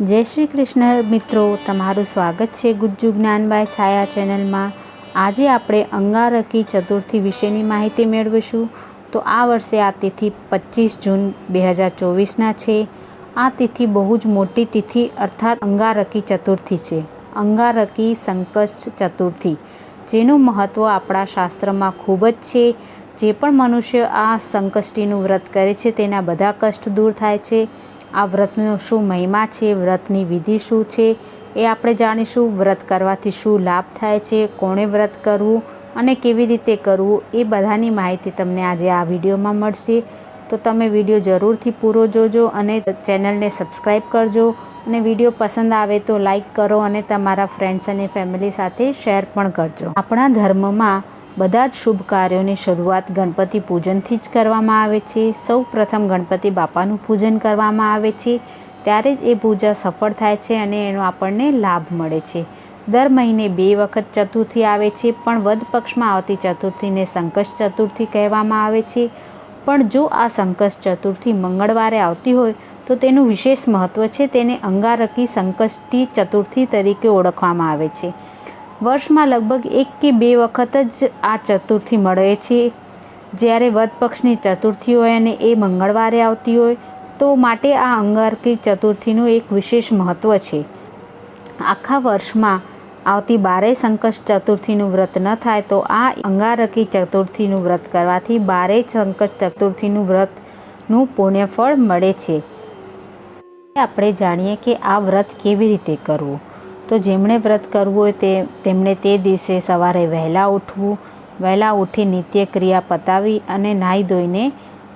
જય શ્રી કૃષ્ણ. મિત્રો, તમારું સ્વાગત છે ગુજ્જુ જ્ઞાનબાઈ છાયા ચેનલમાં. આજે આપણે અંગારકી ચતુર્થી વિશેની માહિતી મેળવીશું. તો આ વર્ષે આ તિથિ પચીસ જૂન બે હજાર ચોવીસના છે. આ તિથિ બહુ જ મોટી તિથિ અર્થાત અંગારકી ચતુર્થી છે. અંગારકી સંકષ્ટ ચતુર્થી, જેનું મહત્ત્વ આપણા શાસ્ત્રમાં ખૂબ જ છે. જે પણ મનુષ્ય આ સંકષ્ટીનું વ્રત કરે છે, તેના બધા કષ્ટ દૂર થાય છે. આ વ્રતનો શું મહિમા છે? વ્રતની વિધિ શું છે? એ આપણે જાણીશું. વ્રત કરવાથી શું લાભ થાય છે? કોણે વ્રત કરવું અને કેવી રીતે કરવું? એ બધાની માહિતી તમને આજે આ વિડીયોમાં મળશે. તો તમે વીડિયો જરૂરથી પૂરો જોજો અને ચેનલને સબસ્ક્રાઈબ કરજો. અને વીડિયો પસંદ આવે તો લાઈક કરો અને તમારા ફ્રેન્ડ્સ અને ફેમિલી સાથે શેર પણ કરજો. આપણા ધર્મમાં બધા જ શુભ કાર્યોની શરૂઆત ગણપતિ પૂજનથી જ કરવામાં આવે છે. સૌ પ્રથમ ગણપતિ બાપાનું પૂજન કરવામાં આવે છે. ત્યારે જ એ પૂજા સફળ થાય છે અને એનો આપણને લાભ મળે છે. દર મહિને બે વખત ચતુર્થી આવે છે, પણ વધ પક્ષમાં આવતી ચતુર્થીને સંકષ્ટ ચતુર્થી કહેવામાં આવે છે. પણ જો આ સંકષ્ટ ચતુર્થી મંગળવારે આવતી હોય, તો તેનું વિશેષ મહત્ત્વ છે, તેને અંગારકી સંકષ્ટી ચતુર્થી તરીકે ઓળખવામાં આવે છે. વર્ષમાં લગભગ એક કે બે વખત જ આ ચતુર્થી મળે છે. જ્યારે વદ પક્ષની ચતુર્થી હોય અને એ મંગળવારે આવતી હોય, તો માટે આ અંગારકી ચતુર્થીનું એક વિશેષ મહત્ત્વ છે. આખા વર્ષમાં આવતી બારેય સંકષ્ટ ચતુર્થીનું વ્રત ન થાય, તો આ અંગારકી ચતુર્થીનું વ્રત કરવાથી બારેય સંકષ્ટ ચતુર્થીનું વ્રતનું પુણ્યફળ મળે છે. આપણે જાણીએ કે આ વ્રત કેવી રીતે કરવું? તો જેમણે વ્રત કરવું હોય તે તેમણે તે દિવસે સવારે વહેલા ઉઠવું, વહેલા ઉઠી નિત્ય ક્રિયા પતાવી અને નાહી ધોઈને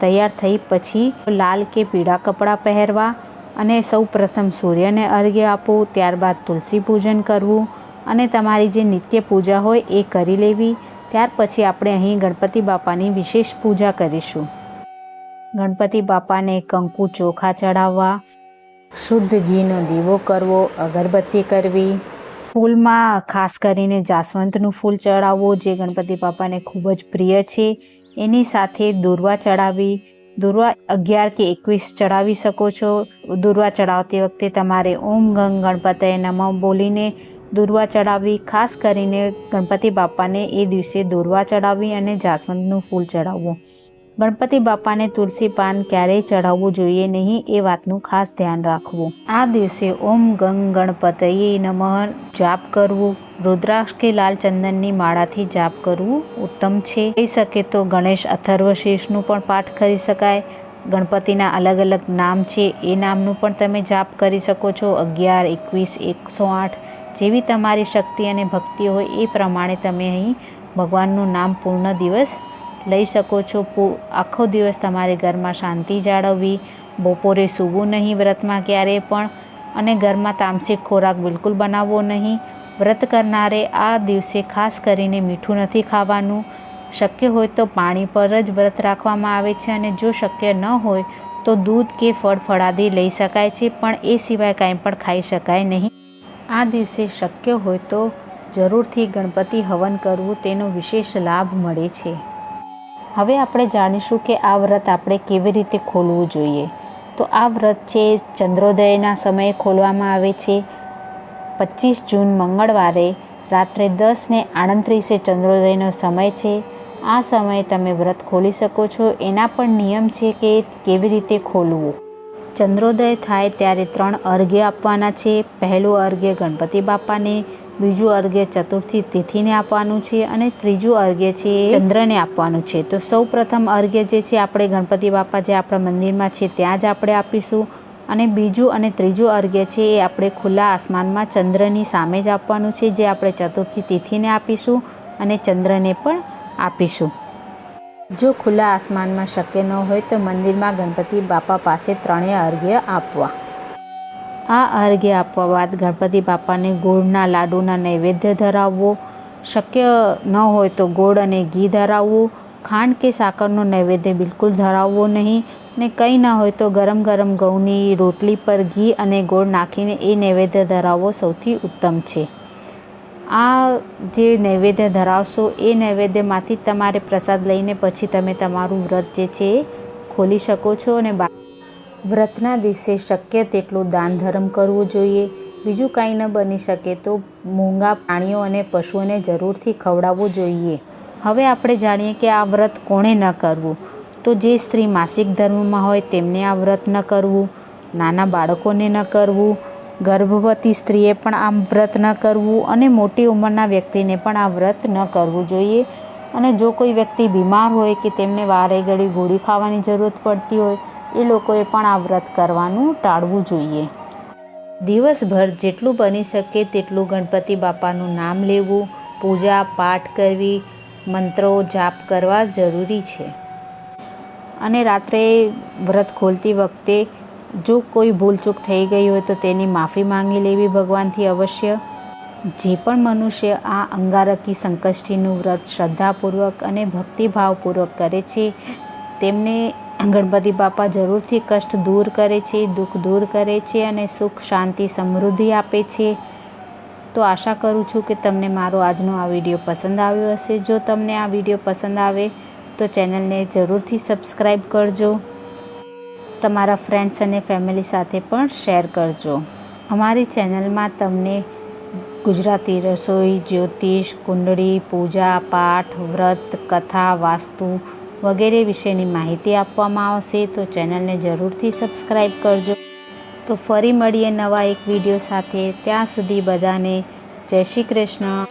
તૈયાર થઈ પછી લાલ કે પીળા કપડાં પહેરવા અને સૌ પ્રથમ સૂર્યને અર્ઘ્ય આપવું, ત્યારબાદ તુલસી પૂજન કરવું અને તમારી જે નિત્ય પૂજા હોય એ કરી લેવી. ત્યાર પછી આપણે અહીં ગણપતિ બાપાની વિશેષ પૂજા કરીશું. ગણપતિ બાપાને કંકુ ચોખા ચડાવવા શુદ્ધ ઘીનો દીવો કરવો, અગરબત્તી કરવી. ફૂલમાં ખાસ કરીને જાસવંતનું ફૂલ ચડાવવું, જે ગણપતિ બાપાને ખૂબ જ પ્રિય છે. એની સાથે દુર્વા ચડાવી. દુર્વા અગિયાર કે એકવીસ ચડાવી શકો છો. દુર્વા ચડાવતી વખતે તમારે ઓમ ગંગ ગણપતય નમઃ બોલીને દુર્વા ચડાવવી. ખાસ કરીને ગણપતિ બાપાને એ દિવસે દુર્વા ચડાવવી અને જાસવંતનું ફૂલ ચડાવવું. ગણપતિ બાપાને તુલસી પાન ક્યારેય ચઢાવવું જોઈએ નહીં એ વાતનું ખાસ ધ્યાન રાખવું. આ દિવસે ઓમ ગંગ ગણપતયે નમઃ. જાપ કરવું. રુદ્રાક્ષ કે લાલ ચંદનની માળાથી જાપ કરવું ઉત્તમ છે. કહી શકે તો ગણેશ અથર્વશેષનું પણ પાઠ કરી શકાય. ગણપતિના અલગ અલગ નામ છે. એ નામનું પણ તમે જાપ કરી શકો છો. અગિયાર, એકવીસ, એકસો આઠ જેવી તમારી શક્તિ અને ભક્તિ હોય એ પ્રમાણે તમે અહીં ભગવાનનું નામ પૂર્ણ દિવસ લઈ શકો છો. આખો દિવસ તમારે ઘરમાં શાંતિ જાળવવી. બપોરે સૂવું નહીં વ્રતમાં ક્યારેય પણ. અને ઘરમાં તામસિક ખોરાક બિલકુલ બનાવવો નહીં. વ્રત કરનારે આ દિવસે ખાસ કરીને મીઠું નથી ખાવાનું. શક્ય હોય તો પાણી પર જ વ્રત રાખવામાં આવે છે અને જો શક્ય ન હોય તો દૂધ કે ફળ ફળાદી લઈ શકાય છે, પણ એ સિવાય કાંઈ પણ ખાઈ શકાય નહીં. આ દિવસે શક્ય હોય તો જરૂરથી ગણપતિ હવન કરવું, તેનો વિશેષ લાભ મળે છે. હવે આપણે જાણીશું કે આ વ્રત આપણે કેવી રીતે ખોલવું જોઈએ. તો આ વ્રત છે, ચંદ્રોદયના સમયે ખોલવામાં આવે છે. પચીસ જૂન મંગળવારે રાત્રે દસને આડત્રીસે ચંદ્રોદયનો સમય છે. આ સમયે તમે વ્રત ખોલી શકો છો. એના પણ નિયમ છે કે કેવી રીતે ખોલવું. ચંદ્રોદય થાય ત્યારે ત્રણ અર્ઘ્ય આપવાના છે. પહેલું અર્ઘ્ય ગણપતિ બાપાને બીજું અર્ઘ્ય ચતુર્થી તિથિને આપવાનું છે અને ત્રીજું અર્ઘ્ય છે એ ચંદ્રને આપવાનું છે. તો સૌ પ્રથમ અર્ઘ્ય જે છે આપણે ગણપતિ બાપા જે આપણા મંદિરમાં છે ત્યાં જ આપણે આપીશું. અને બીજું અને ત્રીજું અર્ઘ્ય છે એ આપણે ખુલ્લા આસમાનમાં ચંદ્રની સામે જ આપવાનું છે જે આપણે ચતુર્થી તિથિને આપીશું અને ચંદ્રને પણ આપીશું. જો ખુલ્લા આસમાનમાં શક્ય ન હોય તો મંદિરમાં ગણપતિ બાપા પાસે ત્રણેય અર્ઘ્ય આપવા. આ અર્ઘ્ય આપવા બાદ ગણપતિ બાપાને ગોળના લાડુના નૈવેદ્ય ધરાવવો. શક્ય ન હોય તો ગોળ અને ઘી ધરાવવું. ખાંડ કે સાકરનો નૈવેદ્ય બિલકુલ ધરાવવો નહીં ને કંઈ ન હોય તો ગરમ ગરમ ઘઉંની રોટલી પર ઘી અને ગોળ નાખીને એ નૈવેદ્ય ધરાવવો સૌથી ઉત્તમ છે. આ જે નૈવેદ્ય ધરાવશો એ નૈવેદ્યમાંથી તમારે પ્રસાદ લઈને પછી તમે તમારું વ્રત જે છે એ ખોલી શકો છો અને બા વ્રતના દિવસે શક્ય તેટલું દાન ધર્મ કરવું જોઈએ. બીજું કાંઈ ન બની શકે તો મૂંગા પ્રાણીઓ અને પશુઓને જરૂરથી ખવડાવવું જોઈએ. હવે આપણે જાણીએ કે આ વ્રત કોણે ન કરવું. તો જે સ્ત્રી માસિક ધર્મમાં હોય તેમને આ વ્રત ન કરવું. નાના બાળકોને ન કરવું. ગર્ભવતી સ્ત્રીએ પણ આ વ્રત ન કરવું અને મોટી ઉંમરના વ્યક્તિને પણ આ વ્રત ન કરવું જોઈએ. અને જો કોઈ વ્યક્તિ બીમાર હોય કે તેમને વારે ઘડી ગોળી ખાવાની જરૂરત પડતી હોય એ લોકોએ પણ આ વ્રત કરવાનું ટાળવું જોઈએ. દિવસભર જેટલું બની શકે તેટલું ગણપતિ બાપાનું નામ લેવું, પૂજા પાઠ કરવી, મંત્રો જાપ કરવા જરૂરી છે. અને રાત્રે વ્રત ખોલતી વખતે જો કોઈ ભૂલચૂક થઈ ગઈ હોય તો તેની માફી માંગી લેવી ભગવાનથી અવશ્ય. જે પણ મનુષ્ય આ અંગારકી સંકષ્ટીનું વ્રત શ્રદ્ધાપૂર્વક અને ભક્તિભાવપૂર્વક કરે છે, તેમને ગણપતિ બાપા જરૂરથી કષ્ટ દૂર કરે છે, દુઃખ દૂર કરે છે અને સુખ, શાંતિ, સમૃદ્ધિ આપે છે. તો આશા કરું છું કે તમને મારો આજનો આ વીડિયો પસંદ આવ્યો હશે. જો તમને આ વીડિયો પસંદ આવે, તો ચેનલને જરૂરથી સબસ્ક્રાઈબ કરજો. તમારા ફ્રેન્ડ્સ અને ફેમિલી સાથે પણ શેર કરજો. અમારી ચેનલમાં તમને ગુજરાતી રસોઈ, જ્યોતિષ, કુંડળી, પૂજા, પાઠ, વ્રત, કથા, વાસ્તુ વગેરે વિશેની માહિતી આપવામાં આવશે તો ચેનલને જરૂરથી સબસ્ક્રાઈબ કરજો. તો ફરી મળીએ નવા એક વીડિયો સાથે. ત્યાં સુધી બધાને જય શ્રી કૃષ્ણ.